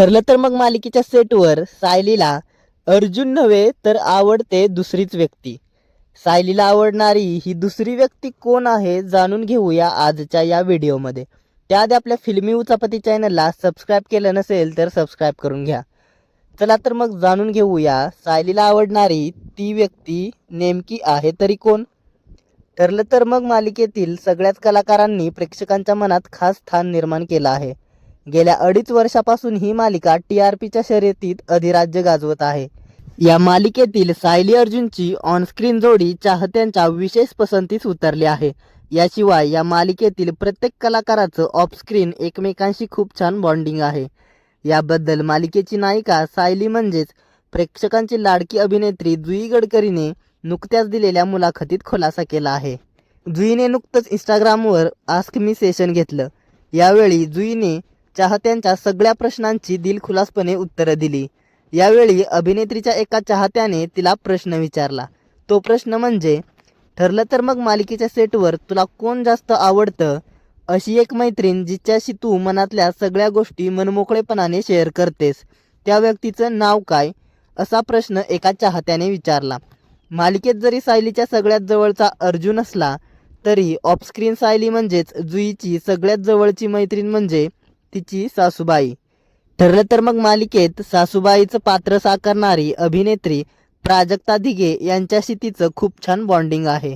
ठरलं तर मग मालिकेच्या सेटवर सायलीला अर्जुन नव्हे तर आवडते दुसरीच व्यक्ती. सायलीला आवडणारी ही दुसरी व्यक्ती कोण आहे जाणून घेऊया आजच्या या व्हिडिओमध्ये. त्याआधी आपल्या फिल्मी उचापती चॅनलला सबस्क्राईब केलं नसेल तर सबस्क्राईब करून घ्या. चला तर मग जाणून घेऊया सायलीला आवडणारी ती व्यक्ती नेमकी आहे तरी कोण? ठरलं तर मग मालिकेतील सगळ्याच कलाकारांनी प्रेक्षकांच्या मनात खास स्थान निर्माण केलं आहे. गेल्या अडीच वर्षापासून ही मालिका टी आर पीच्या शर्यतीत अधिराज्य गाजवत आहे. या मालिकेतील सायली अर्जुनची ऑनस्क्रीन जोडी चाहत्यांच्या विशेष पसंतीस उतरली आहे. याशिवाय या मालिकेतील प्रत्येक कलाकाराचं ऑफस्क्रीन एकमेकांशी खूप छान बॉन्डिंग आहे. याबद्दल मालिकेची नायिका सायली म्हणजेच प्रेक्षकांची लाडकी अभिनेत्री जुई गडकरीने नुकत्याच दिलेल्या मुलाखतीत खुलासा केला आहे. जुईने नुकतंच इंस्टाग्रामवर आस्क मी सेशन घेतलं. यावेळी जुईने चाहत्यांच्या सगळ्या प्रश्नांची दिलखुलासपणे उत्तरं दिली. यावेळी अभिनेत्रीच्या एका चाहत्याने तिला प्रश्न विचारला. तो प्रश्न म्हणजे ठरलं तर मग मालिकेच्या सेटवर तुला कोण जास्त आवडतं? अशी एक मैत्रीण जिच्याशी तू मनातल्या सगळ्या गोष्टी मनमोकळेपणाने शेअर करतेस. त्या व्यक्तीचं नाव काय? असा प्रश्न एका चाहत्याने विचारला. मालिकेत जरी सायलीच्या सगळ्यात जवळचा अर्जुन असला तरी ऑफस्क्रीन सायली म्हणजेच जुईची सगळ्यात जवळची मैत्रीण म्हणजे तिची सासूबाई. ठरलं तर मग मालिकेत सासूबाईचं पात्र साकारणारी अभिनेत्री प्राजक्ता दिघे यांच्याशी तिचं खूप छान बॉन्डिंग आहे.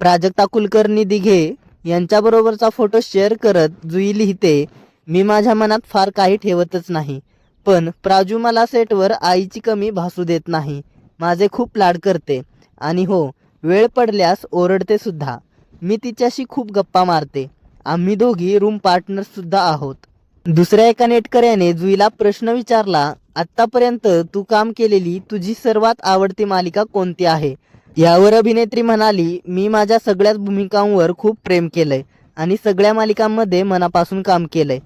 प्राजक्ता कुलकर्णी दिघे यांच्याबरोबरचा फोटो शेअर करत जुई लिहिते मी माझ्या मनात फार काही ठेवतच नाही पण प्राजू मला सेटवर आईची कमी भासू देत नाही माझे खूप लाड करते आणि हो वेळ पडल्यास ओरडते सुद्धा मी तिच्याशी खूप गप्पा मारते आम्ही दोघी रूम पार्टनर्स सुद्धा आहोत. दुसऱ्या एका नेटकऱ्याने जुईला प्रश्न विचारला आत्तापर्यंत तू काम केलेली तुझी सर्वात आवडती मालिका कोणती आहे? यावर अभिनेत्री म्हणाली मी माझ्या सगळ्याच भूमिकांवर खूप प्रेम केलंय आणि सगळ्या मालिकांमध्ये मनापासून काम केलंय.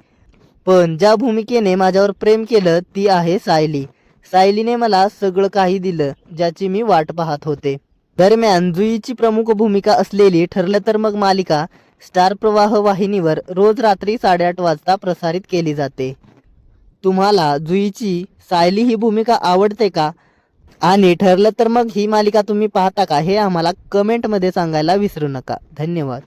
पण ज्या भूमिकेने माझ्यावर प्रेम केलं ती आहे सायली. सायलीने मला सगळं काही दिलं ज्याची मी वाट पाहत होते. दरम्यान जुईची प्रमुख भूमिका असलेली ठरलं तर मग मालिका स्टार प्रवाह वाहिनीवर रोज रात्री साडेआठ वाजता प्रसारित केली जाते. तुम्हाला जुईची सायली ही भूमिका आवडते का? आणि ठरलं तर मग ही मालिका तुम्ही पाहता का? हे आम्हाला कमेंटमध्ये सांगायला विसरू नका. धन्यवाद.